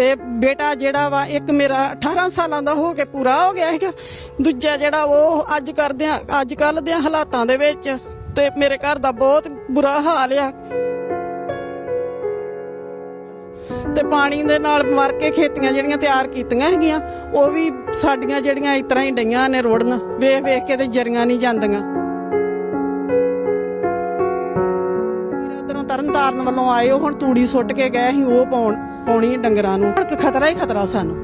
ਤੇ ਬੇਟਾ ਜਿਹੜਾ ਵਾ, ਇੱਕ ਮੇਰਾ 18 ਸਾਲਾਂ ਦਾ ਹੋ ਕੇ ਪੂਰਾ ਹੋ ਗਿਆ ਹੈਗਾ ਦੂਜਾ ਜਿਹੜਾ ਉਹ ਅੱਜ ਕਰਦਿਆਂ ਅੱਜ ਕੱਲ ਦੇ ਹਾਲਾਤਾਂ ਦੇ ਵਿੱਚ ਤੇ ਮੇਰੇ ਘਰ ਦਾ ਬਹੁਤ ਬੁਰਾ ਹਾਲ ਆ। ਤੇ ਪਾਣੀ ਦੇ ਨਾਲ ਮਰ ਕੇ ਖੇਤੀਆਂ ਜਿਹੜੀਆਂ ਤਿਆਰ ਕੀਤੀਆਂ ਹੈਗੀਆਂ, ਉਹ ਵੀ ਸਾਡੀਆਂ ਜਿਹੜੀਆਂ ਇਸ ਤਰ੍ਹਾਂ ਹੀ ਡਈਆਂ ਨੇ ਰੋੜਨ। ਵੇਖ ਵੇਖ ਕੇ ਤੇ ਜਰੀਆਂ ਨਹੀਂ ਜਾਂਦੀਆਂ। ਉਧਰੋਂ ਤਰਨ ਤਾਰਨ ਵੱਲੋਂ ਆਏ ਉਹ ਹੁਣ ਤੂੜੀ ਸੁੱਟ ਕੇ ਗਏ ਸੀ, ਉਹ ਪਾਉਣ, ਪਾਉਣੀ ਡੰਗਰਾਂ ਨੂੰ। ਹੁਣ ਖਤਰਾ ਹੀ ਖਤਰਾ ਸਾਨੂੰ।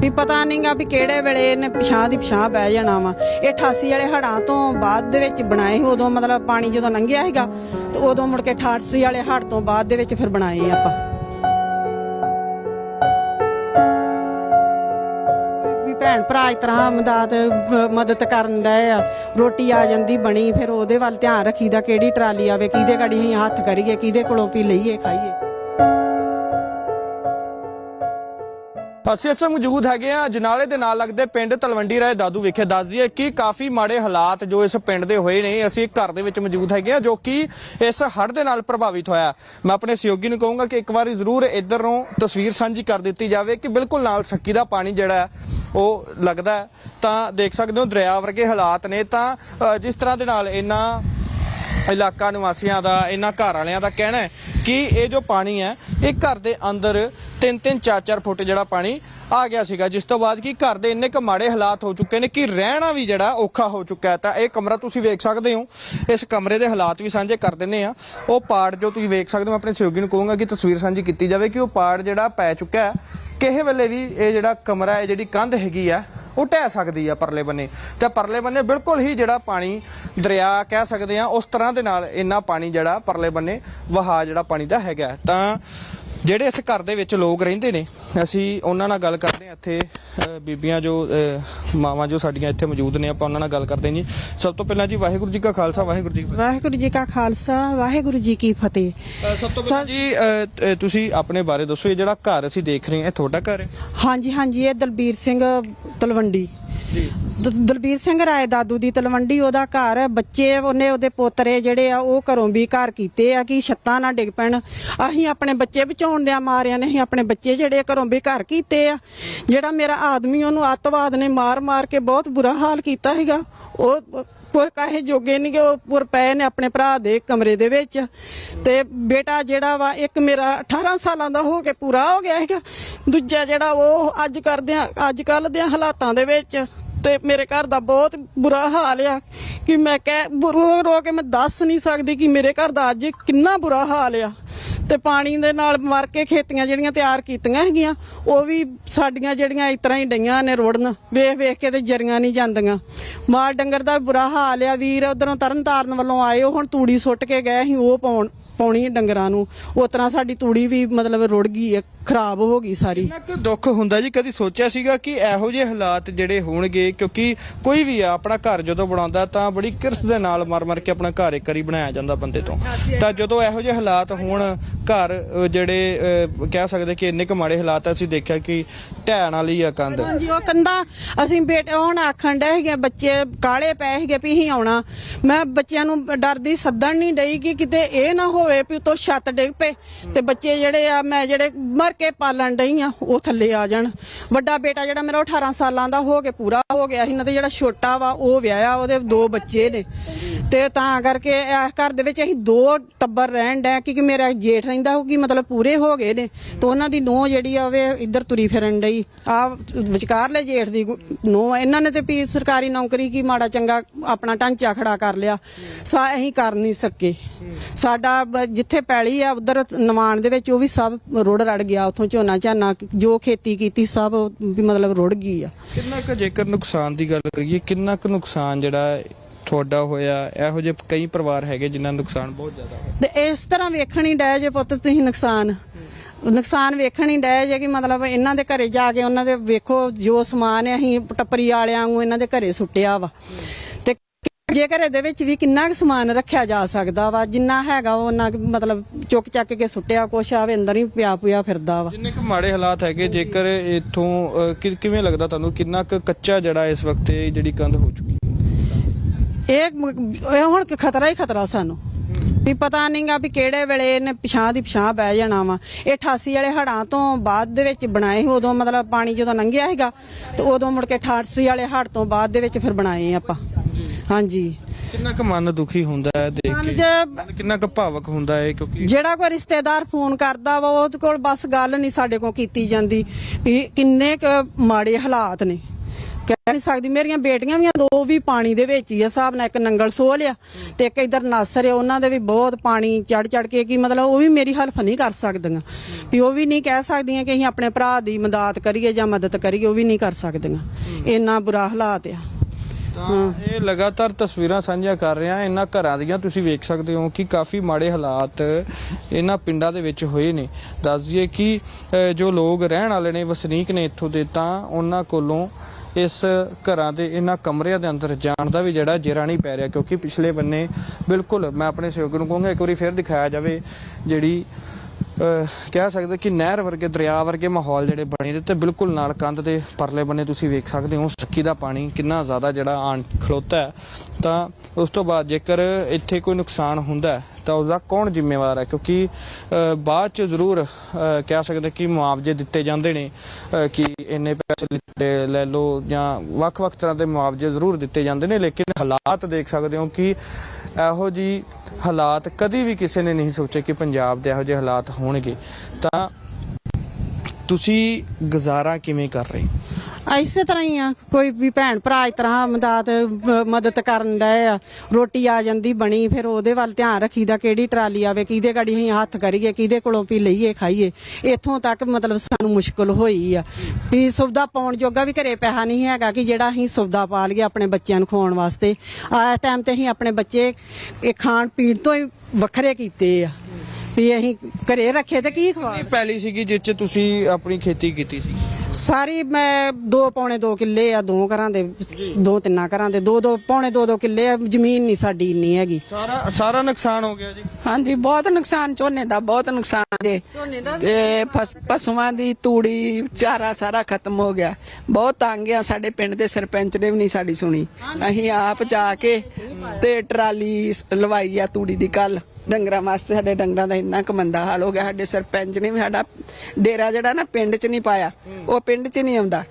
ਵੀ ਪਤਾ ਨਹੀਂਗਾ ਵੀ ਕਿਹੜੇ ਵੇਲੇ ਇਹਨੇ ਪਿਛਾਂ ਦੀ ਪਿਛਾਂ ਬਹਿ ਜਾਣਾ ਵਾ। ਇਹ 88 ਵਾਲੇ ਹੜਾਂ ਤੋਂ ਬਾਅਦ ਦੇ ਵਿੱਚ ਬਣਾਏ ਸੀ, ਉਦੋਂ ਮਤਲਬ ਪਾਣੀ ਜਦੋਂ ਲੰਘਿਆ ਸੀਗਾ, ਤੇ ਉਦੋਂ ਮੁੜ ਕੇ 88 ਵਾਲੇ ਹੜ ਤੋਂ ਬਾਅਦ ਦੇ ਵਿੱਚ ਫਿਰ ਬਣਾਏ ਆਪਾਂ। ਭੈਣ ਭਰਾ ਇਸ ਤਰ੍ਹਾਂ ਮਦਦ ਮਦਦ ਕਰਨ ਡਏ ਆ। ਰੋਟੀ ਆ ਜਾਂਦੀ, ਬਣੀ, ਫਿਰ ਉਹਦੇ ਵੱਲ ਧਿਆਨ ਰੱਖੀਦਾ ਕਿਹੜੀ ਟਰਾਲੀ ਆਵੇ, ਕਿਹਦੇ ਗੜੀ ਅਸੀਂ ਹੱਥ ਕਰੀਏ, ਕਿਹਦੇ ਕੋਲੋਂ ਵੀ ਲਈਏ, ਖਾਈਏ। ਅਸੀਂ ਇਸ ਸਮੇਂ ਮੌਜੂਦ ਹੈਗੇ ਆ। ਜਨਾਲੇ ਦੇ ਨਾਲ ਲੱਗਦੇ ਪਿੰਡ ਤਲਵੰਡੀ ਰਾਏ ਦਾਦੂ ਵਿਖੇ ਦੱਸ ਦਈਏ ਕਿ ਕਾਫੀ ਮਾੜੇ ਹਾਲਾਤ ਜੋ ਇਸ ਪਿੰਡ ਦੇ ਹੋਏ ਨੇ ਅਸੀਂ ਘਰ ਦੇ ਵਿੱਚ ਮੌਜੂਦ ਹੈਗੇ ਆ ਜੋ ਕਿ ਇਸ ਹੜ੍ਹ ਦੇ ਨਾਲ ਪ੍ਰਭਾਵਿਤ ਹੋਇਆ। ਮੈਂ ਆਪਣੇ ਸਹਿਯੋਗੀ ਨੂੰ ਕਹੂੰਗਾ ਕਿ ਇੱਕ ਵਾਰੀ ਜ਼ਰੂਰ ਇੱਧਰ ਨੂੰ ਤਸਵੀਰ ਸਾਂਝੀ ਕਰ ਦਿੱਤੀ ਜਾਵੇ ਕਿ ਬਿਲਕੁਲ ਨਾਲ ਸੱਕੀ ਦਾ ਪਾਣੀ ਜਿਹੜਾ ਹੈ ਉਹ ਲੱਗਦਾ ਹੈ। ਤਾਂ ਦੇਖ ਸਕਦੇ ਹੋ ਦਰਿਆ ਵਰਗੇ ਹਾਲਾਤ ਨੇ। ਤਾਂ ਅ, ਜਿਸ ਤਰ੍ਹਾਂ ਦੇ ਨਾਲ ਇਹਨਾਂ ਇਲਾਕਾ ਨਿਵਾਸੀਆਂ ਦਾ, ਇਹਨਾਂ ਘਰ ਵਾਲਿਆਂ ਦਾ ਕਹਿਣਾ ਹੈ ਕਿ ਇਹ ਜੋ ਪਾਣੀ ਹੈ, ਇਹ ਘਰ ਦੇ ਅੰਦਰ 3-3 4-4 ਫੁੱਟ ਜਿਹੜਾ ਪਾਣੀ ਆ ਗਿਆ ਸੀਗਾ। ਜਿਸ ਤੋਂ ਬਾਅਦ ਕਿ ਘਰ ਦੇ ਇੰਨੇ ਕੁ ਮਾੜੇ ਹਾਲਾਤ ਹੋ ਚੁੱਕੇ ਨੇ ਕਿ ਰਹਿਣਾ ਵੀ ਜਿਹੜਾ ਔਖਾ ਹੋ ਚੁੱਕਾ ਹੈ। ਤਾਂ ਇਹ ਕਮਰਾ ਤੁਸੀਂ ਵੇਖ ਸਕਦੇ ਹੋ। ਇਸ ਕਮਰੇ ਦੇ ਹਾਲਾਤ ਵੀ ਸਾਂਝੇ ਕਰ ਦਿੰਨੇ ਆ ਉਹ ਪਾੜ ਜੋ ਤੁਸੀਂ ਵੇਖ ਸਕਦੇ ਹੋ, ਮੈਂ ਆਪਣੇ ਸਹਿਯੋਗੀ ਨੂੰ ਕਹੂੰਗਾ ਕਿ ਤਸਵੀਰ ਸਾਂਝੀ ਕੀਤੀ ਜਾਵੇ ਕਿ ਉਹ ਪਾੜ ਜਿਹੜਾ ਪੈ ਚੁੱਕਾ ਹੈ। ਕਿਸੇ ਵੇਲੇ ਵੀ ਇਹ ਜਿਹੜਾ ਕਮਰਾ ਹੈ ਜਿਹੜੀ ਕੰਧ ਹੈਗੀ ਆ ਉਹ ਢਹਿ ਸਕਦੀ ਆ ਪਰਲੇ ਬੰਨੇ। ਤੇ ਪਰਲੇ ਬੰਨੇ ਬਿਲਕੁਲ ਹੀ ਜਿਹੜਾ ਪਾਣੀ ਦਰਿਆ ਕਹਿ ਸਕਦੇ ਆ, ਉਸ ਤਰ੍ਹਾਂ ਦੇ ਨਾਲ ਇੰਨਾ ਪਾਣੀ ਜਿਹੜਾ ਪਰਲੇ ਬੰਨੇ ਵਹਾ ਜਿਹੜਾ ਪਾਣੀ ਦਾ ਹੈਗਾ। ਤਾਂ ਜਿਹੜੇ ਇਸ ਘਰ ਦੇ ਵਿੱਚ ਲੋਕ ਰਹਿੰਦੇ ਨੇ, ਅਸੀਂ ਉਹਨਾਂ ਨਾਲ ਗੱਲ ਕਰਦੇ ਹਾਂ ਇੱਥੇ ਬੀਬੀਆਂ ਜੋ ਮਾਵਾਂ ਜੋ ਸਾਡੀਆਂ ਇੱਥੇ ਮੌਜੂਦ ਨੇ ਆਪਾਂ ਉਹਨਾਂ ਨਾਲ ਗੱਲ ਕਰਦੇ ਹਾਂ ਜੀ। ਸਭ ਤੋਂ ਪਹਿਲਾਂ ਜੀ ਵਾਹਿਗੁਰੂ ਜੀ ਕਾ ਖਾਲਸਾ ਵਾਹਿਗੁਰੂ ਜੀ ਕੀ ਫਤਿਹ। ਵਾਹਿਗੁਰੂ ਜੀ ਕਾ ਖਾਲਸਾ ਵਾਹਿਗੁਰੂ ਜੀ ਕੀ ਫਤਿਹ। ਸਭ ਤੋਂ ਪਹਿਲਾਂ ਜੀ ਤੁਸੀਂ ਆਪਣੇ ਬਾਰੇ ਦੱਸੋ ਇਹ ਜਿਹੜਾ ਘਰ ਅਸੀਂ ਦੇਖ ਰਹੇ ਹਾਂ ਇਹ ਤੁਹਾਡਾ ਘਰ ਹੈ? ਹਾਂਜੀ ਹਾਂਜੀ ਇਹ ਦਲਬੀਰ ਸਿੰਘ ਤਲਵੰਡੀ। ਦ- ਦਲਬੀਰ ਸਿੰਘ ਰਾਏ ਦਾਦੂ ਦੀ ਤਲਵੰਡੀ, ਉਹਦਾ ਘਰ, ਬੱਚੇ ਉਹਨੇ ਉਹਦੇ ਪੋਤਰੇ ਜਿਹੜੇ ਆ, ਉਹ ਘਰੋਂ ਵੀ ਘਰ ਕੀਤੇ ਆ ਕਿ ਛੱਤਾਂ ਨਾ ਡਿੱਗ ਪੈਣ। ਅਸੀਂ ਆਪਣੇ ਬੱਚੇ ਬਚਾਉਣ ਦੇ ਮਾਰਿਆਂ ਨੇ, ਅਸੀਂ ਆਪਣੇ ਬੱਚੇ ਜਿਹੜੇ ਘਰੋਂ ਵੀ ਘਰ ਕੀਤੇ ਆ। ਜਿਹੜਾ ਮੇਰਾ ਆਦਮੀ, ਉਹਨੂੰ ਅੱਤਵਾਦ ਨੇ ਮਾਰ ਮਾਰ ਕੇ ਬਹੁਤ ਬੁਰਾ ਹਾਲ ਕੀਤਾ ਹੈਗਾ ਉਹ ਕੋਈ ਕਾਹੇ ਜੋਗੇ ਨਹੀਂ ਕਿ ਉਹ ਪੁਰ ਪਏ ਨੇ ਆਪਣੇ ਭਰਾ ਦੇ ਕਮਰੇ ਦੇ ਵਿੱਚ। ਤੇ ਬੇਟਾ ਜਿਹੜਾ ਵਾ, ਇੱਕ ਮੇਰਾ 18 ਸਾਲਾਂ ਦਾ ਹੋ ਕੇ ਪੂਰਾ ਹੋ ਗਿਆ ਹੈਗਾ ਦੂਜਾ ਜਿਹੜਾ ਉਹ ਅੱਜ ਕਰਦਿਆਂ, ਅੱਜ ਕੱਲ ਦੇ ਹਾਲਾਤਾਂ ਦੇ ਵਿੱਚ ਤੇ ਮੇਰੇ ਘਰ ਦਾ ਬਹੁਤ ਬੁਰਾ ਹਾਲ ਆ ਕਿ ਮੈਂ ਕਹਿ ਰੋ ਰੋ ਕੇ ਮੈਂ ਦੱਸ ਨਹੀਂ ਸਕਦੀ ਕਿ ਮੇਰੇ ਘਰ ਦਾ ਅੱਜ ਕਿੰਨਾ ਬੁਰਾ ਹਾਲ ਆ। ਤੇ ਪਾਣੀ ਦੇ ਨਾਲ ਮਰ ਕੇ ਖੇਤੀਆਂ ਜਿਹੜੀਆਂ ਤਿਆਰ ਕੀਤੀਆਂ ਹੈਗੀਆਂ, ਉਹ ਵੀ ਸਾਡੀਆਂ ਜਿਹੜੀਆਂ ਇਸ ਤਰ੍ਹਾਂ ਹੀ ਡਈਆਂ ਨੇ ਰੋੜਨ, ਵੇਖ ਵੇਖ ਕੇ ਤੇ ਜਰੀਆਂ ਨਹੀਂ ਜਾਂਦੀਆਂ। ਮਾਲ ਡੰਗਰ ਦਾ ਬੁਰਾ ਹਾਲ ਆ, ਵੀਰ ਉਧਰੋਂ ਤਰਨ ਤਾਰਨ ਵੱਲੋਂ ਆਏ ਹੁਣ ਤੂੜੀ ਸੁੱਟ ਕੇ ਗਏ ਸੀ, ਉਹ ਪਾਉਣ। ਪਾਉਣੀ ਡੰਗਰਾਂ ਨੂੰ। ਉਸ ਤਰ੍ਹਾਂ ਸਾਡੀ ਤੂੜੀ ਵੀ ਮਤਲਬ ਰੁੜ ਗਈ ਹੈ ਖਰਾਬ ਹੋ ਗਈ ਸਾਰੀ। ਕਿੰਨਾ ਕੁ ਦੁੱਖ ਹੁੰਦਾ ਜੀ? ਕਦੀ ਸੋਚਿਆ ਸੀਗਾ ਕਿ ਇਹੋ ਜਿਹੇ ਹਾਲਾਤ ਜਿਹੜੇ ਹੋਣਗੇ? ਕਿਉਂਕਿ ਕੋਈ ਵੀ ਆ ਆਪਣਾ ਘਰ ਜਦੋਂ ਬਣਾਉਂਦਾ ਤਾਂ ਬੜੀ ਕਿਰਸ ਦੇ ਨਾਲ ਮਰ-ਮਰ ਕੇ ਆਪਣਾ ਘਰ ਇੱਕ ਵਾਰੀ ਬਣਾਇਆ ਜਾਂਦਾ ਬੰਦੇ ਤੋਂ। ਤਾਂ ਜਦੋਂ ਇਹੋ ਜਿਹੇ ਹਾਲਾਤ ਹੋਣ ਘਰ ਜਿਹੜੇ ਕਹਿ ਸਕਦੇ ਕਿ ਇੰਨੇ ਕੁ ਮਾੜੇ ਹਾਲਾਤ ਆ, ਅਸੀਂ ਦੇਖਿਆ ਕਿ ਢਹਿਣ ਵਾਲੀ ਆ ਕੰਧ। ਹਾਂਜੀ ਉਹ ਕੰਦਾ ਅਸੀਂ ਬੇਟੇ ਹੁਣ ਆਖਣ ਡਏ ਹੈਗੇ ਬੱਚੇ ਕਾਲੇ ਪਏ ਹੈਗੇ ਵੀ ਅਸੀਂ ਆਉਣਾ। ਮੈਂ ਬੱਚਿਆਂ ਨੂੰ ਡਰਦੀ ਸੱਦਣ ਨਹੀਂ ਡਈ ਕਿ ਕਿਤੇ ਇਹ ਨਾ ਹੋਵੇ ਵੀ ਉਤੋਂ ਛੱਤ ਡਿੱਗ ਪਏ ਤੇ ਬੱਚੇ ਜਿਹੜੇ ਆ, ਮੈਂ ਜਿਹੜੇ ਮਰ ਕੇ ਪਾਲਣ ਡਈ ਆ, ਉਹ ਥੱਲੇ ਆ ਜਾਣ। ਵੱਡਾ ਬੇਟਾ ਜਿਹੜਾ ਮੇਰਾ ਉਹ 18 ਸਾਲਾਂ ਦਾ ਹੋ ਕੇ ਪੂਰਾ ਹੋ ਗਿਆ ਸੀ। ਨਾ ਤੇ ਜਿਹੜਾ ਛੋਟਾ ਵਾ, ਉਹ ਵਿਆਹਿਆ, ਉਹਦੇ ਦੋ ਬੱਚੇ ਨੇ। ਤੇ ਤਾਂ ਕਰਕੇ ਇਸ ਘਰ ਦੇ ਵਿੱਚ ਅਸੀਂ ਦੋ ਟੱਬਰ ਰਹਿਣ ਡੈ ਕਿਉਂਕਿ ਮੇਰਾ ਜੇਠ ਰਹਿੰਦਾ ਉਹ ਕੀ ਮਤਲਬ ਪੂਰੇ ਹੋ ਗਏ ਨੇ। ਤੇ ਉਹਨਾਂ ਦੀ ਨੂੰਹ ਜਿਹੜੀ ਆ ਵੇ ਇੱਧਰ ਤੁਰੀ ਫਿਰਨ ਡਈ। ਆ ਵਿਚਕਾਰਲੇ ਜੇਠ ਦੀ ਨੂੰਹ, ਇਹਨਾਂ ਨੇ ਤੇ ਵੀ ਸਰਕਾਰੀ ਨੌਕਰੀ ਕੀ ਮਾੜਾ ਚੰਗਾ ਆਪਣਾ ਢਾਂਚਾ ਖੜਾ ਕਰ ਲਿਆ। ਸਾ ਅਸੀਂ ਕਰ ਨਹੀਂ ਸਕੇ। ਸਾਡਾ ਬ- ਜਿੱਥੇ ਪੈਲੀ ਆ, ਉਧਰ ਨਿਮਾਣ ਦੇ ਵਿੱਚ ਉਹ ਵੀ ਸਭ ਰੁੜ ਰੜ ਗਿਆ। ਉਥੋਂ ਝੋਨਾ ਝਾਨਾ, ਜੋ ਖੇਤੀ ਕੀਤੀ, ਸਭ ਵੀ ਮਤਲਬ ਰੁੜ ਗਈ ਆ। ਕਿੰਨਾ ਕੁ ਜੇਕਰ ਨੁਕਸਾਨ ਦੀ ਗੱਲ ਕਰੀਏ, ਕਿੰਨਾ ਕੁ ਨੁਕਸਾਨ ਜਿਹੜਾ ਤੁਹਾਡਾ ਹੋਇਆ ਇਹੋ ਜਿਹੇ ਕਈ ਪਰਿਵਾਰ ਹੈਗੇ ਜਿਨ੍ਹਾਂ ਦਾ ਨੁਕਸਾਨ ਬਹੁਤ ਜ਼ਿਆਦਾ ਹੋਇਆ। ਤੇ ਇਸ ਤਰ੍ਹਾਂ ਵੇਖਣ ਹੀ ਡੈ ਜੇ ਪੁੱਤ ਤੁਸੀਂ ਨੁਕਸਾਨ। ਨੁਕਸਾਨ ਵੇਖਣ ਹੀ ਡੈ ਜੇ ਕਿ ਮਤਲਬ ਇਹਨਾਂ ਦੇ ਘਰੇ ਜਾ ਕੇ ਉਹਨਾਂ ਦੇ ਵੇਖੋ ਜੋ ਸਮਾਨ ਹੈ ਅਸੀਂ ਟੱਪਰੀ ਵਾਲਿਆਂ ਨੂੰ ਇਹਨਾਂ ਦੇ ਘਰੇ ਸੁੱਟਿਆ ਵਾ। ਤੇ ਜੇ ਘਰੇ ਦੇ ਵਿੱਚ ਵੀ ਕਿੰਨਾ ਕੁ ਸਮਾਨ ਰੱਖਿਆ ਜਾ ਸਕਦਾ ਵਾ ਜਿੰਨਾ ਹੈਗਾ ਉਹ ਉਹਨਾਂ ਮਤਲਬ ਚੁੱਕ ਚੱਕ ਕੇ ਸੁੱਟਿਆ ਕੁਛ ਆਵੇ ਅੰਦਰ ਹੀ ਪਿਆ ਪੁਆ ਫਿਰਦਾ ਵਾ। ਜਿੰਨੇ ਕੁ ਮਾੜੇ ਹਾਲਾਤ ਹੈਗੇ ਜੇਕਰ ਇਥੋਂ ਕਿਵੇਂ ਲੱਗਦਾ ਤੁਹਾਨੂੰ? ਕਿੰਨਾ ਕੁ ਕੱਚਾ ਜੜਾ ਇਸ ਵਕਤ ਇਹ ਜਿਹੜੀ ਕੰਧ ਹੋ ਚੁੱਕੀ ਇਹ ਇਹ ਹੁਣ ਖਤਰਾ ਹੀ ਖਤਰਾ ਸਾਨੂੰ। ਵੀ ਪਤਾ ਨਹੀਂਗਾ ਵੀ ਕਿਹੜੇ ਵੇਲੇ ਇਹਨੇ ਪਿਛਾਂ ਦੀ ਪਿਛਾਂ ਬਹਿ ਜਾਣਾ ਵਾ। ਇਹ 88 ਵਾਲੇ ਹੜਾਂ ਤੋਂ ਬਾਅਦ ਦੇ ਵਿੱਚ ਬਣਾਏ ਉਦੋਂ ਮਤਲਬ ਪਾਣੀ ਜਦੋਂ ਲੰਘਿਆ ਹੈਗਾ ਤੇ ਉਦੋਂ ਮੁੜ ਕੇ 88 ਵਾਲੇ ਹੜ ਤੋਂ ਬਾਅਦ ਦੇ ਵਿੱਚ ਫਿਰ ਬਣਾਏ ਆਪਾਂ। ਹਾਂਜੀ। ਕਿੰਨਾ ਕੁ ਮਨ ਦੁਖੀ ਹੁੰਦਾ ਹੈ ਦੇਖ ਕੇ? ਮਨ ਕਿੰਨਾ ਕੁ ਭਾਵਕ ਹੁੰਦਾ ਹੈ ਕਿਉਂਕਿ ਜਿਹੜਾ ਕੋਈ ਰਿਸ਼ਤੇਦਾਰ ਫੋਨ ਕਰਦਾ ਵਾ ਉਹਦੇ ਕੋਲ ਬਸ ਗੱਲ ਨਹੀਂ ਸਾਡੇ ਕੋਲ ਕੀਤੀ ਜਾਂਦੀ। ਵੀ ਕਿੰਨੇ ਕੁ ਮਾੜੇ ਹਾਲਾਤ ਨੇ। ਕਹਿ ਨਹੀਂ ਸਕਦੀ। ਮੇਰੀਆਂ ਬੇਟੀਆਂ ਵੀ ਆ, ਦੋ ਵੀ ਪਾਣੀ ਦੇ ਵਿੱਚ ਹੀ ਆ ਹਿਸਾਬ ਨਾਲ ਇੱਕ ਨੰਗਲ ਸੋਹ ਲਿਆ ਤੇ ਇੱਕ ਇਧਰ ਨਾਸਰ ਆ ਉਹਨਾਂ ਦੇ ਵੀ ਬਹੁਤ ਪਾਣੀ ਚੜ ਚੜ ਕੇ ਕੀ ਮਤਲਬ ਉਹ ਵੀ ਮੇਰੀ ਹੈਲਪ ਨਹੀਂ ਕਰ ਸਕਦੀਆਂ। ਵੀ ਉਹ ਵੀ ਨਹੀਂ ਕਹਿ ਸਕਦੀਆਂ ਕਿ ਅਸੀਂ ਆਪਣੇ ਭਰਾ ਦੀ ਮਦਦ ਕਰੀਏ ਜਾਂ ਮਦਦ ਕਰੀਏ ਉਹ ਵੀ ਨਹੀਂ ਕਰ ਸਕਦੀਆਂ। ਇੰਨਾ ਬੁਰਾ ਹਾਲਾਤ ਆ। ਤਾਂ ਇਹ ਲਗਾਤਾਰ ਤਸਵੀਰਾਂ ਸਾਂਝੀਆਂ ਕਰ ਰਿਹਾ ਇਹਨਾਂ ਘਰਾਂ ਦੀਆਂ ਤੁਸੀਂ ਵੇਖ ਸਕਦੇ ਹੋ ਕਿ ਕਾਫੀ ਮਾੜੇ ਹਾਲਾਤ ਇਹਨਾਂ ਪਿੰਡਾਂ ਦੇ ਵਿੱਚ ਹੋਏ ਨੇ। ਦੱਸ ਦਈਏ ਕਿ ਅ, ਜੋ ਲੋਕ ਰਹਿਣ ਵਾਲੇ ਨੇ ਵਸਨੀਕ ਨੇ ਇੱਥੋਂ ਦੇ ਤਾਂ ਉਹਨਾਂ ਕੋਲੋਂ ਇਸ ਘਰਾਂ ਦੇ ਇਹਨਾਂ ਕਮਰਿਆਂ ਦੇ ਅੰਦਰ ਜਾਣ ਦਾ ਵੀ ਜਿਹੜਾ ਜੇਰਾ ਨਹੀਂ ਪੈ ਰਿਹਾ ਕਿਉਂਕਿ ਪਿਛਲੇ ਬੰਨੇ ਬਿਲਕੁਲ ਮੈਂ ਆਪਣੇ ਸਹਿਯੋਗ ਨੂੰ ਕਹੂੰਗਾ, ਇੱਕ ਵਾਰੀ ਫੇਰ ਦਿਖਾਇਆ ਜਾਵੇ ਜਿਹੜੀ ਕਹਿ ਸਕਦੇ ਕਿ ਨਹਿਰ ਵਰਗੇ, ਦਰਿਆ ਵਰਗੇ ਮਾਹੌਲ ਜਿਹੜੇ ਬਣੇ ਨੇ ਤੇ ਬਿਲਕੁਲ ਨਾਲ ਕੰਧ ਦੇ ਪਰਲੇ ਬੰਨੇ ਤੁਸੀਂ ਵੇਖ ਸਕਦੇ ਹੋ, ਸੱਕੀ ਦਾ ਪਾਣੀ ਕਿੰਨਾ ਜ਼ਿਆਦਾ ਜਿਹੜਾ ਆਣ ਖਲੋਤਾ ਹੈ। ਤਾਂ ਉਸ ਤੋਂ ਬਾਅਦ ਜੇਕਰ ਇੱਥੇ ਕੋਈ ਨੁਕਸਾਨ ਹੁੰਦਾ ਹੈ, ਤਾਂ ਉਹਦਾ ਕੌਣ ਜ਼ਿੰਮੇਵਾਰ ਹੈ? ਕਿਉਂਕਿ ਬਾਅਦ ਚ ਜ਼ਰੂਰ ਕਹਿ ਸਕਦੇ ਕਿ ਮੁਆਵਜ਼ੇ ਦਿੱਤੇ ਜਾਂਦੇ ਨੇ ਕਿ ਇੰਨੇ ਪੈਸੇ ਲਿੱਤੇ ਲੈ ਲਓ ਜਾਂ ਵੱਖ-ਵੱਖ ਤਰ੍ਹਾਂ ਦੇ ਮੁਆਵਜ਼ੇ ਜ਼ਰੂਰ ਦਿੱਤੇ ਜਾਂਦੇ ਨੇ, ਲੇਕਿਨ ਹਾਲਾਤ ਦੇਖ ਸਕਦੇ ਹੋ ਕਿ ਇਹੋ ਜੀ ਹਾਲਾਤ ਕਦੀ ਵੀ ਕਿਸੇ ਨੇ ਨਹੀਂ ਸੋਚੇ ਕਿ ਪੰਜਾਬ ਦੇ ਇਹੋ ਜਿਹੇ ਹਾਲਾਤ ਹੋਣਗੇ। ਤਾਂ ਤੁਸੀਂ ਗੁਜ਼ਾਰਾ ਕਿਵੇਂ ਕਰ ਰਹੇ ਇਸੇ ਤਰ੍ਹਾਂ ਹੀ ਆ, ਕੋਈ ਵੀ ਭੈਣ ਭਰਾ ਇਸ ਤਰ੍ਹਾਂ ਮਦਦ ਮਦਦ ਕਰਨ ਦਾ ਆ, ਰੋਟੀ ਆ ਜਾਂਦੀ ਬਣੀ, ਫਿਰ ਉਹਦੇ ਵੱਲ ਧਿਆਨ ਰੱਖੀਦਾ ਕਿਹੜੀ ਟਰਾਲੀ ਆਵੇ, ਕਿਹਦੇ ਗਾੜੀ ਅਸੀਂ ਹੱਥ ਕਰੀਏ, ਕਿਹਦੇ ਕੋਲੋਂ ਵੀ ਲਈਏ, ਖਾਈਏ। ਇੱਥੋਂ ਤੱਕ ਮਤਲਬ ਸਾਨੂੰ ਮੁਸ਼ਕਲ ਹੋਈ ਆ। ਵੀ ਸੌਦਾ ਪਾਉਣ ਜੋਗਾ ਵੀ ਘਰੇ ਪੈਸਾ ਨਹੀਂ ਹੈਗਾ ਕਿ ਜਿਹੜਾ ਅਸੀਂ ਸੁਵਿਧਾ ਪਾ ਲਈਏ ਆਪਣੇ ਬੱਚਿਆਂ ਨੂੰ ਖਵਾਉਣ ਵਾਸਤੇ। ਆ ਟਾਈਮ ਤੇ ਅਸੀਂ ਆਪਣੇ ਬੱਚੇ ਇਹ ਖਾਣ ਪੀਣ ਤੋਂ ਹੀ ਵੱਖਰੇ ਕੀਤੇ ਆ। ਵੀ ਅਸੀਂ ਘਰੇ ਰੱਖੇ ਤੇ ਕੀ ਖਵਾ ਇਹ ਪਹਿਲੀ ਸੀਗੀ ਜਿਸ 'ਚ ਤੁਸੀਂ ਆਪਣੀ ਖੇਤੀ ਕੀਤੀ ਸੀ। ਸਾਰੀ ਮੈਂ ਦੋ ਪੌਣੇ ਦੋ ਕਿੱਲੇ ਆ ਦੋ ਘਰਾਂ ਦੇ ਦੋ ਤਿੰਨਾਂ ਘਰਾਂ ਦੇ ਦੋ ਦੋ ਪੌਣੇ ਦੋ ਦੋ ਕਿੱਲੇ ਆ ਜ਼ਮੀਨ ਨਹੀਂ ਸਾਡੀ ਇੰਨੀ ਹੈਗੀ। ਸਾਰਾ ਸਾਰਾ ਨੁਕਸਾਨ ਹੋ ਗਿਆ ਜੀ। ਹਾਂਜੀ ਬਹੁਤ ਨੁਕਸਾਨ ਝੋਨੇ ਦਾ ਬਹੁਤ ਨੁਕਸਾਨ ਜੇ। ਤੇ ਪਸ- ਪਸ਼ੂਆਂ ਦੀ ਤੂੜੀ ਚਾਰਾ ਸਾਰਾ ਖਤਮ ਹੋ ਗਿਆ। ਬਹੁਤ ਤੰਗ ਆ ਸਾਡੇ ਪਿੰਡ ਦੇ ਸਰਪੰਚ ਨੇ ਵੀ ਨਹੀਂ ਸਾਡੀ ਸੁਣੀ। ਅਸੀਂ ਆਪ ਜਾ ਕੇ ਤੇ ਟਰਾਲੀ ਸ- ਲਵਾਈ ਆ ਤੂੜੀ ਦੀ ਕੱਲ ਡੰਗਰਾਂ ਵਾਸਤੇ ਸਾਡੇ ਡੰਗਰਾਂ ਦਾ ਇੰਨਾ ਕੁ ਮੰਦਾ ਹਾਲ ਹੋ ਗਿਆ ਸਾਡੇ ਸਰਪੰਚ ਨੇ ਵੀ ਸਾਡਾ ਡੇਰਾ ਜਿਹੜਾ ਨਾ ਪਿੰਡ 'ਚ ਨਹੀਂ ਪਾਇਆ ਉਹ ਪਿੰਡ 'ਚ ਨਹੀਂ ਆਉਂਦਾ।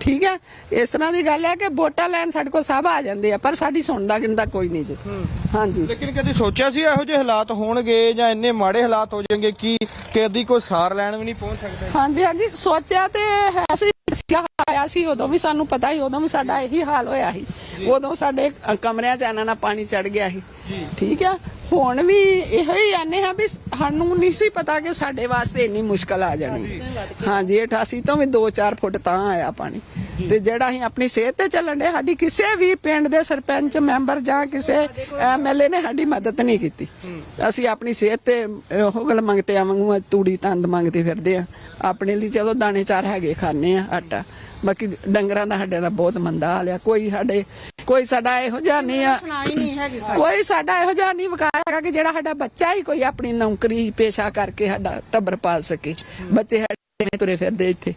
ਠੀਕ ਹੈ? ਇਸ ਤਰ੍ਹਾਂ ਦੀ ਗੱਲ ਹੈ ਕਿ ਵੋਟਾਂ ਲੈਣ ਸਾਡੇ ਕੋਲ ਸਭ ਆ ਜਾਂਦੇ ਆ ਪਰ ਸਾਡੀ ਸੁਣਦਾ ਗਿਣਦਾ ਕੋਈ ਨਹੀਂ ਜੀ। ਹਾਂਜੀ। ਲੇਕਿਨ ਕਦੀ ਸੋਚਿਆ ਸੀ ਇਹੋ ਜਿਹੇ ਹਾਲਾਤ ਹੋਣਗੇ ਜਾਂ ਇੰਨੇ ਮਾੜੇ ਹਾਲਾਤ ਹੋ ਜਾਣਗੇ ਕਿ ਕਦੀ ਕੋਈ ਸਾਰ ਲੈਣ ਵੀ ਨਹੀਂ ਪਹੁੰਚ ਸਕਦਾ ਹਾਂਜੀ ਹਾਂਜੀ। ਸੋਚਿਆ ਤੇ ਹੈ ਸੀ ਆਇਆ ਸੀ ਉਦੋਂ ਵੀ ਸਾਨੂੰ ਪਤਾ ਸੀ ਉਦੋਂ ਵੀ ਸਾਡਾ ਇਹੀ ਹਾਲ ਹੋਇਆ ਸੀ। ਉਦੋਂ ਸਾਡੇ ਕਮਰਿਆਂ 'ਚ ਆਨਾ ਨਾ ਪਾਣੀ ਚੜ ਗਿਆ ਸੀ। ਠੀਕ ਆ ਹੁਣ ਵੀ ਇਹੋ ਹੀ ਆਨੇ ਹਾਂ ਵੀ ਸਾਨੂੰ ਨਹੀਂ ਸੀ ਪਤਾ ਕਿ ਸਾਡੇ ਵਾਸਤੇ ਇੰਨੀ ਮੁਸ਼ਕਲ ਆ ਜਾਣੀ। ਹਾਂਜੀ। 88 ਤੋਂ ਵੀ 2-4 ਫੁੱਟ ਤਾਂ ਆਇਆ ਪਾਣੀ। ਤੇ ਜਿਹੜਾ ਅਸੀਂ ਆਪਣੀ ਸਿਹਤ ਤੇ ਚੱਲਣ ਦੇ ਸਾਡੀ ਕਿਸੇ ਵੀ ਪਿੰਡ ਦੇ ਸਰਪੰਚ ਮੈਂਬਰ ਜਾਂ ਕਿਸੇ ਐਮਐਲਏ ਨੇ ਸਾਡੀ ਮਦਦ ਨਹੀਂ ਕੀਤੀ। ਅਸੀਂ ਆਪਣੀ ਸਿਹਤ ਤੇ ਉਹ ਗੱਲ ਮੰਗਤੇ ਆਵਾਂਗੂ ਤੂੜੀ ਤੰਦ ਮੰਗਦੇ ਫਿਰਦੇ ਆ। ਆਪਣੇ ਲਈ ਚਲੋ ਦਾਣੇ ਚਾਰ ਹੈਗੇ ਖਾਣੇ ਆ ਆਟਾ। ਬਾਕੀ ਡੰਗਰਾਂ ਦਾ ਸਾਡੇ ਦਾ ਬਹੁਤ ਮੰਦਾ ਹਾਲ ਆ। ਕੋਈ ਸਾਡੇ ਕੋਈ ਸਾਡਾ ਇਹੋ ਜਿਹਾ ਨਹੀਂ ਆ। ਕੋਈ ਸਾਡਾ ਇਹੋ ਜਿਹਾ ਨਹੀਂ ਵਿਕਾਏਗਾ ਕਿ ਜਿਹੜਾ ਸਾਡਾ ਬੱਚਾ ਹੀ ਕੋਈ ਆਪਣੀ ਨੌਕਰੀ ਪੇਸ਼ਾ ਕਰਕੇ ਸਾਡਾ ਟੱਬਰ ਪਾਲ ਸਕੇ। ਬੱਚੇ ਨੇ ਤੁਰੇ ਫਿਰਦੇ ਇੱਥੇ।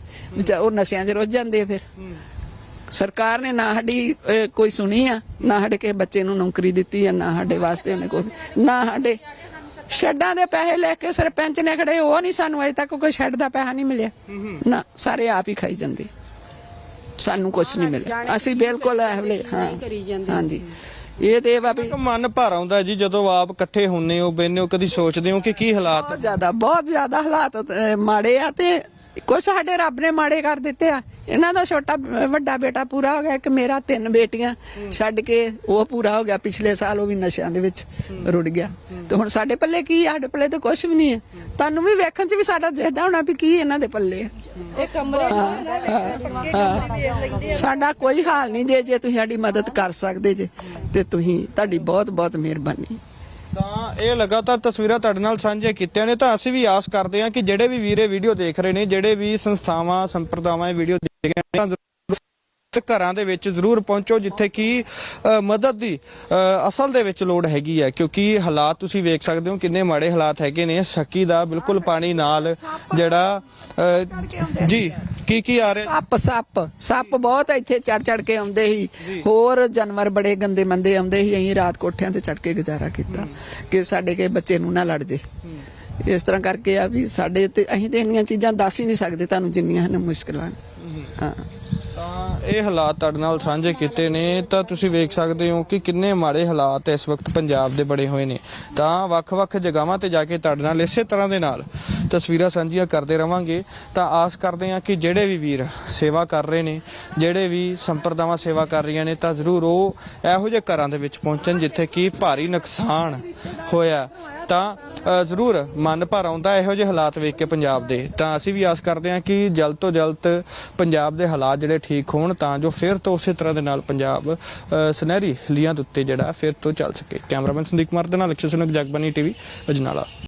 ਉਹ ਨਸ਼ਿਆਂ 'ਚ ਰੁੱਝ ਜਾਂਦੇ ਫਿਰ। ਸਰਕਾਰ ਨੇ ਨਾ ਸਾਡੀ ਕੋਈ ਸੁਣੀ ਆ ਨਾ ਸਾਡੇ ਕਿਸੇ ਬੱਚੇ ਨੂੰ ਨੌਕਰੀ ਦਿੱਤੀ ਆ ਨਾ ਸਾਡੇ ਵਾਸਤੇ ਉਹਨੇ ਕੋਈ ਨਾ ਸਾਡੇ ਸ਼ੈੱਡਾਂ ਦੇ ਪੈਸੇ ਲੈ ਕੇ ਸਰਪੰਚ ਨੇ ਖੜੇ ਉਹ ਨਹੀਂ ਸਾਨੂੰ ਅਜੇ ਤੱਕ ਕੋਈ ਸ਼ੈੱਡ ਦਾ ਪੈਸਾ ਨਹੀਂ ਮਿਲਿਆ। ਨਾ ਸਾਰੇ ਆਪ ਹੀ ਖਾਈ ਜਾਂਦੇ। ਸਾਨੂੰ ਕੁਝ ਨਹੀਂ ਮਿਲਿਆ। ਅਸੀਂ ਬਿਲਕੁਲ ਇਹ ਵੇਲੇ ਹਾਂ ਕਰੀ ਜਾਂਦੇ। ਹਾਂਜੀ ਇਹ ਤੇ ਇਹ ਵਾ ਵੀ ਇੱਕ ਮਨ ਭਰ ਆਉਂਦਾ ਜੀ ਜਦੋਂ ਆਪ ਇਕੱਠੇ ਹੁੰਨੇ ਹੋ ਬੈਨੇ ਹੋ ਕਦੀ ਸੋਚਦੇ ਹੋ ਕਿ ਕੀ ਹਾਲਾਤ ਬਹੁਤ ਜ਼ਿਆਦਾ ਬਹੁਤ ਜ਼ਿਆਦਾ ਹਾਲਾਤ ਅਹ, ਮਾੜੇ ਆ ਤੇ ਕੁਛ ਸਾਡੇ ਰੱਬ ਨੇ ਮਾੜੇ ਕਰ ਦਿੱਤੇ ਆ। ਇਹਨਾਂ ਦਾ ਛੋਟਾ ਅਹ, ਵੱਡਾ ਬੇਟਾ ਪੂਰਾ ਹੋ ਗਿਆ ਇੱਕ ਮੇਰਾ ਤਿੰਨ ਬੇਟੀਆਂ ਛੱਡ ਕੇ ਉਹ ਪੂਰਾ ਹੋ ਗਿਆ ਪਿਛਲੇ ਸਾਲ ਉਹ ਵੀ ਨਸ਼ਿਆਂ ਦੇ ਵਿੱਚ ਰੁੜ ਗਿਆ। ਤੇ ਹੁਣ ਸਾਡੇ ਪੱਲੇ ਕੀ ਆ? ਸਾਡੇ ਪੱਲੇ ਤੇ ਕੁਝ ਵੀ ਨਹੀਂ ਹੈ ਤੁਹਾਨੂੰ ਵੀ ਵੇਖਣ 'ਚ ਵੀ ਸਾਡਾ ਦੇਖਦਾ ਹੋਣਾ ਵੀ ਕੀ ਇਹਨਾਂ ਦੇ ਪੱਲੇ ਆ। ਹਾਂ। ਸਾਡਾ ਕੋਈ ਹਾਲ ਨਹੀਂ ਜੇ ਜੇ ਤੁਸੀਂ ਸਾਡੀ ਮਦਦ ਕਰ ਸਕਦੇ ਜੇ ਤੇ ਤੁਸੀਂ ਤੁਹਾਡੀ ਬਹੁਤ ਬਹੁਤ ਮਿਹਰਬਾਨੀ ਤਾਂ ਇਹ ਲਗਾਤਾਰ ਤਸਵੀਰਾਂ ਤੁਹਾਡੇ ਨਾਲ ਸਾਂਝੀਆਂ ਕੀਤੀਆਂ ਨੇ ਤਾਂ ਅਸੀਂ ਵੀ ਆਸ ਕਰਦੇ ਹਾਂ ਕਿ ਜਿਹੜੇ ਵੀ ਵੀਰੇ ਵੀਡੀਓ ਦੇਖ ਰਹੇ ਨੇ ਜਿਹੜੇ ਵੀ ਸੰਸਥਾਵਾਂ ਸੰਪਰਦਾਵਾਂ ਇਹ ਵੀਡੀਓ ਦੇਖ ਰਹੇ ਨੇ ਘਰਾਂ ਦੇ ਵਿੱਚ ਜ਼ਰੂਰ ਪਹੁੰਚੋ ਜਿੱਥੇ ਕਿ ਮਦਦ ਦੀ ਅਸਲ ਦੇ ਵਿੱਚ ਲੋੜ ਹੈਗੀ ਹੈ। ਕਿਉਂਕਿ ਹਾਲਾਤ ਤੁਸੀਂ ਵੇਖ ਸਕਦੇ ਹੋ ਕਿੰਨੇ ਮਾੜੇ ਹਾਲਾਤ ਹੈਗੇ ਨੇ। ਸੱਕੀ ਦਾ ਬਿਲਕੁਲ ਪਾਣੀ ਨਾਲ ਜਿਹੜਾ ਜੀ ਕੀ ਕੀ ਆ ਰਿਹਾ? ਸੱਪ ਸੱਪ ਸੱਪ ਬਹੁਤ ਇੱਥੇ ਚੜ ਚੜ ਕੇ ਆਉਂਦੇ ਸੀ ਹੋਰ ਜਾਨਵਰ ਬੜੇ ਗੰਦੇ ਮੰਦੇ ਆਉਂਦੇ ਸੀ ਅਸੀਂ ਰਾਤ ਕੋਠਿਆਂ ਤੇ ਚੜ ਕੇ ਗੁਜ਼ਾਰਾ ਕੀਤਾ ਕਿ ਸਾਡੇ ਕੇ ਬੱਚੇ ਨੂੰ ਨਾ ਲੜ ਜੇ। ਇਸ ਤਰ੍ਹਾਂ ਕਰਕੇ ਆ ਵੀ ਸਾਡੇ ਤੇ ਅਸੀਂ ਤੇ ਇੰਨੀਆਂ ਚੀਜ਼ਾਂ ਦੱਸ ਹੀ ਨਹੀਂ ਸਕਦੇ ਤੁਹਾਨੂੰ ਜਿੰਨੀਆਂ ਹਨ ਮੁਸ਼ਕਲਾਂ। ਹਾਂ। ਤਾਂ ਇਹ ਹਾਲਾਤ ਤੁਹਾਡੇ ਨਾਲ ਸਾਂਝੇ ਕੀਤੇ ਨੇ, ਤਾਂ ਤੁਸੀਂ ਵੇਖ ਸਕਦੇ ਹੋ ਕਿ ਕਿੰਨੇ ਮਾੜੇ ਹਾਲਾਤ ਇਸ ਵਕਤ ਪੰਜਾਬ ਦੇ ਬਣੇ ਹੋਏ ਨੇ। ਤਾਂ ਵੱਖ-ਵੱਖ ਜਗ੍ਹਾਵਾਂ ਤੇ ਜਾ ਕੇ ਤੁਹਾਡੇ ਨਾਲ ਇਸੇ ਤਰ੍ਹਾਂ ਦੇ ਨਾਲ ਤਸਵੀਰਾਂ ਸਾਂਝੀਆਂ ਕਰਦੇ ਰਵਾਂਗੇ। ਤਾਂ ਆਸ ਕਰਦੇ ਹਾਂ ਕਿ ਜਿਹੜੇ ਵੀ ਵੀਰ ਸੇਵਾ ਕਰ ਰਹੇ ਨੇ, ਜਿਹੜੇ ਵੀ ਸੰਪਰਦਾਵਾਂ ਸੇਵਾ ਕਰ ਰਹੀਆਂ ਨੇ, ਤਾਂ ਜ਼ਰੂਰ ਉਹ ਇਹੋ ਜਿਹੇ ਘਰਾਂ ਦੇ ਵਿੱਚ ਪਹੁੰਚਣ ਜਿੱਥੇ ਕਿ ਭਾਰੀ ਨੁਕਸਾਨ ਹੋਇਆ। ਤਾਂ ਜ਼ਰੂਰ ਮਨ ਭਰ ਆਉਂਦਾ ਇਹੋ ਜਿਹੇ ਹਾਲਾਤ ਵੇਖ ਕੇ ਪੰਜਾਬ ਦੇ। ਤਾਂ ਅਸੀਂ ਵੀ ਆਸ ਕਰਦੇ ਹਾਂ ਕਿ ਜਲਦ ਤੋਂ ਜਲਦ ਪੰਜਾਬ ਦੇ ਹਾਲਾਤ ਜਿਹੜੇ ਠੀਕ ਹੋਣ ਤਾਂ ਜੋ ਫਿਰ ਤੋਂ ਉਸੇ ਤਰ੍ਹਾਂ ਦੇ ਨਾਲ ਪੰਜਾਬ ਅ, ਸੁਨਹਿਰੀ ਲੀਆਂ ਦੇ ਉੱਤੇ ਜਿਹੜਾ ਫਿਰ ਤੋਂ ਚੱਲ ਸਕੇ। ਕੈਮਰਾਮੈਨ ਸੰਦੀਪ ਕੁਮਾਰ ਦੇ ਨਾਲ ਅਕਸ਼ੇ ਸੁਨਕ ਜਗਬਾਨੀ ਟੀਵੀ ਅਜਨਾਲਾ।